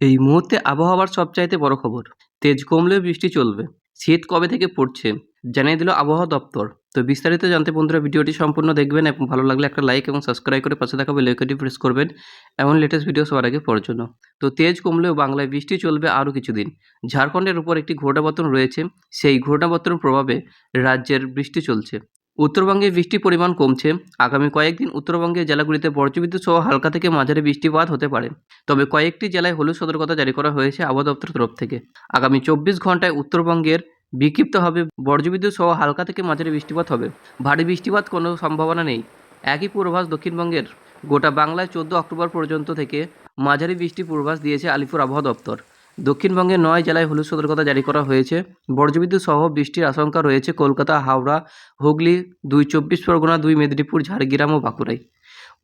এই মুহূর্তে আবহাওয়ার সবচাইতে বড় খবর, তেজ কমলেও বৃষ্টি চলবে। শীত কবে থেকে পড়ছে, জানিয়ে দিল আবহাওয়া দপ্তর। তো বিস্তারিত জানতে বন্ধুরা ভিডিওটি সম্পূর্ণ দেখবেন এবং ভালো লাগলে একটা লাইক এবং সাবস্ক্রাইব করে পাশে থাকা বেলাইকনটি প্রেস করবেন, এমন লেটেস্ট ভিডিও সবার আগে পড়ার জন্য। তো তেজ কমলেও বাংলায় বৃষ্টি চলবে আরও কিছুদিন। ঝাড়খণ্ডের উপর একটি ঘূর্ণাবর্তন রয়েছে, সেই ঘূর্ণাবর্তনের প্রভাবে রাজ্যের বৃষ্টি চলছে। উত্তরবঙ্গে বৃষ্টির পরিমাণ কমছে। আগামী কয়েকদিন উত্তরবঙ্গের জেলাগুলিতে বজ্রবিদ্যুৎ সহ হালকা থেকে মাঝারি বৃষ্টিপাত হতে পারে। তবে কয়েকটি জেলায় হলুদ সতর্কতা জারি করা হয়েছে আবহাওয়া দপ্তরের তরফ থেকে। আগামী চব্বিশ ঘন্টায় উত্তরবঙ্গের বিক্ষিপ্ত হবে বজ্রবিদ্যুৎ সহ হালকা থেকে মাঝারি বৃষ্টিপাত হবে। ভারী বৃষ্টিপাত কোনো সম্ভাবনা নেই। একই পূর্বাভাস দক্ষিণবঙ্গের। গোটা বাংলায় চোদ্দ অক্টোবর পর্যন্ত থেকে মাঝারি বৃষ্টি পূর্বাভাস দিয়েছে আলিপুর আবহাওয়া দপ্তর। দক্ষিণবঙ্গের নয় জেলায় হলুদ সতর্কতা জারি করা হয়েছে। বজ্রবিদ্যুৎ সহ বৃষ্টির আশঙ্কা রয়েছে কলকাতা, হাওড়া, হুগলি, দুই চব্বিশ পরগনা, দুই মেদিনীপুর, ঝাড়গ্রাম ও বাঁকুড়ায়।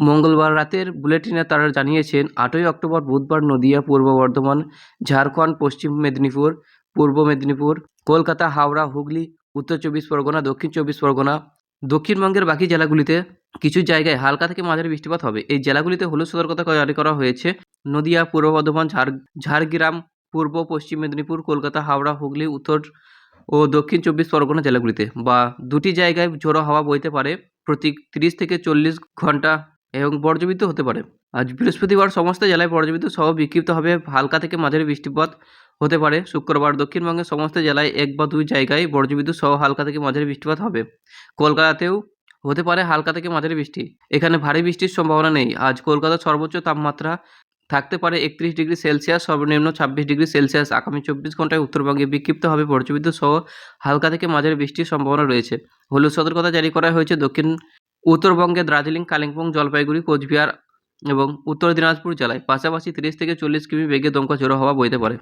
মঙ্গলবার রাতের বুলেটিনে তারা জানিয়েছেন, আটই অক্টোবর বুধবার নদিয়া, পূর্ব বর্ধমান, ঝাড়খণ্ড, পশ্চিম মেদিনীপুর, পূর্ব মেদিনীপুর, কলকাতা, হাওড়া, হুগলি, উত্তর চব্বিশ পরগনা, দক্ষিণ চব্বিশ পরগনা, দক্ষিণবঙ্গের বাকি জেলাগুলিতে কিছু জায়গায় হালকা থেকে মাঝারি বৃষ্টিপাত হবে। এই জেলাগুলিতে হলুদ সতর্কতা জারি করা হয়েছে। নদিয়া, পূর্ব বর্ধমান, ঝাড়, ঝাড়গ্রাম পূর্ব, পশ্চিম মেদিনীপুর, কলকাতা, হাওড়া, হুগলি, উত্তর ও দক্ষিণ চব্বিশ পরগনা জেলাগুলিতে বা দুটি জায়গায় ঝোড়ো হাওয়া বইতে পারে প্রতি তিরিশ থেকে চল্লিশ ঘণ্টা এবং বজ্রবিদ্যুৎ হতে পারে। আজ বৃহস্পতিবার সমস্ত জেলায় বজ্রবিদ্যুৎ সহ বিক্ষিপ্তভাবে হালকা থেকে মাঝারি বৃষ্টিপাত হতে পারে। শুক্রবার দক্ষিণবঙ্গের সমস্ত জেলায় এক বা দুই জায়গায় বর্জবিদ্যুৎ সহ হালকা থেকে মাঝারি বৃষ্টিপাত হবে। কলকাতাতেও হতে পারে হালকা থেকে মাঝারি বৃষ্টি। এখানে ভারী বৃষ্টির সম্ভাবনা নেই। আজ কলকাতার সর্বোচ্চ তাপমাত্রা থাকতে পারে একত্রিশ ডিগ্রি সেলসিয়াস, সর্বনিম্ন ছাব্বিশ ডিগ্রি সেলসিয়াস। আগামী চব্বিশ ঘন্টায় উত্তরবঙ্গে বিক্ষিপ্তভাবে বজ্রবিদ্যুৎ সহ হালকা থেকে মাঝারি বৃষ্টির সম্ভাবনা রয়েছে। হলুদ সতর্কতা জারি করা হয়েছে দক্ষিণ উত্তরবঙ্গে দার্জিলিং, কালিম্পং, জলপাইগুড়ি, কোচবিহার এবং উত্তর দিনাজপুর জেলায়। পাশাপাশি তিরিশ থেকে চল্লিশ কিমি বেগে দমকা জোড়ো হওয়া বইতে পারে।